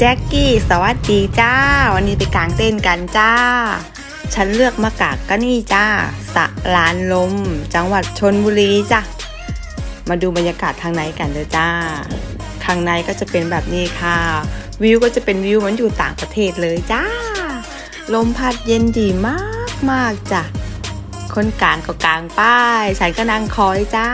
แจ็คกี้สวัสดีจ้า วันนี้ไปกางเต้นกันจ้า ฉันเลือกมากางก็นี่จ้า สะลานลม จังหวัดชนบุรีจ้ะ มาดูบรรยากาศข้างในกันเลยจ้า ข้างในก็จะเป็นแบบนี้ค่ะ วิวก็จะเป็นวิวเหมือนอยู่ต่างประเทศเลยจ้า ลมพัดเย็นดีมากมากจ้ะ คนกลางก็กลางป้าย ฉันก็นั่งคอยจ้า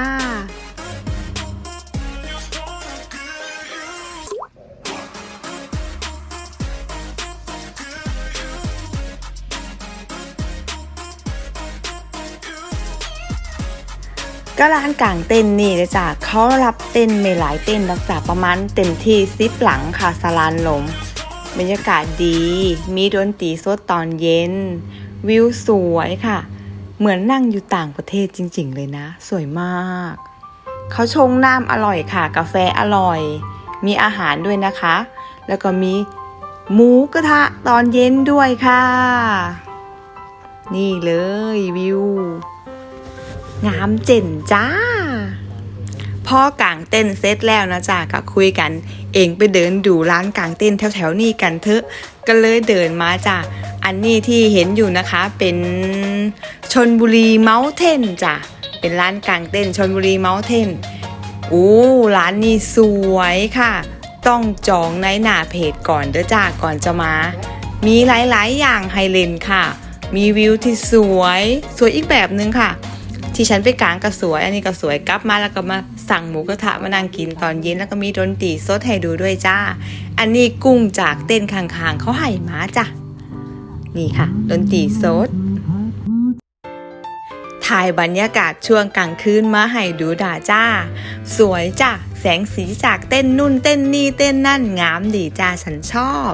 ก็ร้านกลางเต้นนี่เลยจ้ะเขารับเต้นไม่หลายเต้นรักษาประมาณเต็มที่ซิปหลังค่ะสลานลมบรรยากาศดี มีดนตรีสดตอนเย็น วิวสวยค่ะ เหมือนนั่งอยู่ต่างประเทศจริง ๆ เลยนะ สวยมาก เขาชงน้ำอร่อยค่ะ กาแฟอร่อย มีอาหารด้วยนะคะ แล้วก็มีหมูกระทะตอนเย็นด้วยค่ะ นี่เลยวิว งามเจ๋นจ้าพ่อกางเต้นเซตแล้วนะจ๊ะก็คุยกัน เองไปเดินดูร้านกางเต้นแถวๆนี้กันเถอะก็เลยเดินมาจ้ะอันนี้ที่เห็นอยู่นะคะเป็นชนบุรีเมาส์เทนจ้ะเป็นร้านกางเต้นชนบุรีเมาส์เทนอู้ร้านนี้สวยค่ะ ต้องจองในหน้าเพจก่อนเด้อจ้าก่อนจะมา มีหลายๆ อย่างไฮเลนค่ะ มีวิวที่สวย สวยอีกแบบนึงค่ะ ที่ฉันไปกลางก็สวย อันนี้ก็สวยกลับมาแล้วก็มาสั่งหมูกระทะมานั่งกินตอนเย็นแล้วก็มีดนตรีสดให้ดูด้วยจ้า อันนี้กุ้งจากเต้นข้างๆเขาให้มาจ้ะนี่ค่ะดนตรีสดถ่ายบรรยากาศช่วงกลางคืนมาให้ดูด่าจ้า สวยจ้ะแสงสีจากเต้นนุ่นเต้นนี่เต้นนั่นงามดีจ้าฉันชอบ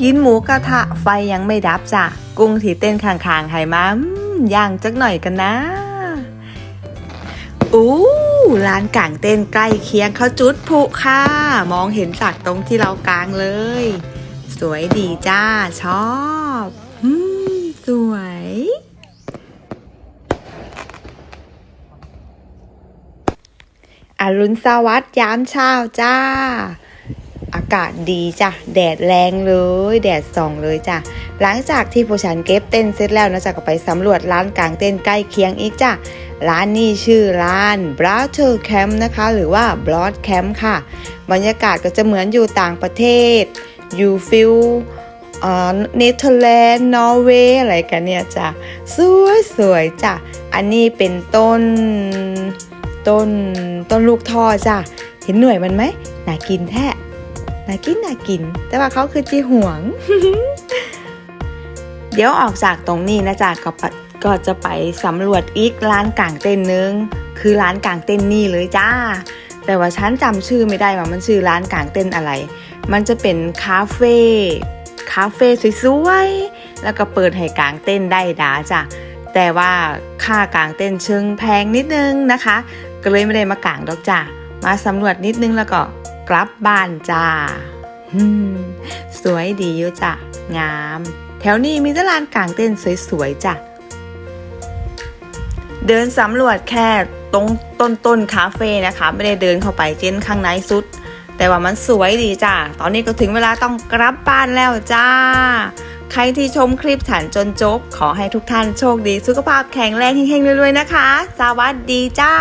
กินหมูกระทะไฟยังไม่ดับจ้ะ กุ้งที่เต้นข้างๆให้มาอืมย่างจักหน่อยกันนะ อู้ร้านกางเต้นใกล้เคียงเขาจุดผุค่ะ มองเห็นจากตรงที่เรากางเลย สวยดีจ้า ชอบอืมสวยอรุณสวัสดิ์ยามเช้าจ้าากาศดีจ้ะ แดดแรงเลย แดดส่องเลยจ้ะ หลังจากที่ผู้ฉันเก็บเต้นเสร็จแล้วนะจ๊ะก็ไปสำรวจร้านกลางเต้นใกล้เคียงอีกจ้ะ ร้านนี้ชื่อร้าน Brother Camp นะคะ หรือว่า Broad Camp ค่ะ บรรยากาศก็จะเหมือนอยู่ต่างประเทศ อยู่ฟิลเนเธอร์แลนด์ นอร์เวย์ อะไรกันเนี่ยจ้ะ สวยสวยจ้ะ อันนี้เป็นต้น ต้น ต้นลูกท่อจ้ะ เห็นหน่วยมันไหม น่ากินแท้ น่ากินน่ากิน แต่ว่าเขาคือจีหวง เดี๋ยวออกจากตรงนี้นะจ๊ะก็ก็จะไปสำรวจอีกร้านกลางเต้นนึง คือร้านกลางเต้นนี่เลยจ้า แต่ว่าฉันจำชื่อไม่ได้ว่ามันชื่อร้านกลางเต้นอะไร มันจะเป็นคาเฟ่คาเฟ่สวยๆแล้วก็เปิดให้กลางเต้นได้ดาจ้ะแต่ว่าค่ากลางเต้นเชิงแพงนิดนึงนะคะ ก็เลยไม่ได้มากลางดอกจ้ะมาสำรวจนิดนึงแล้วก็ กลับบ้านจ้าสวยดีอยู่จ้ะ งาม แถวนี้มีตลานกลางเต้นสวยๆจ้ะ เดินสำรวจแค่ตรงต้นต้นคาเฟ่นะคะ ไม่ได้เดินเข้าไปเจนข้างในสุด แต่ว่ามันสวยดีจ้ะ ตอนนี้ก็ถึงเวลาต้องกลับบ้านแล้วจ้า ใครที่ชมคลิปฉันจนจบ ขอให้ทุกท่านโชคดี สุขภาพแข็งแรงเฮงๆรวยๆนะคะ สวัสดีจ้า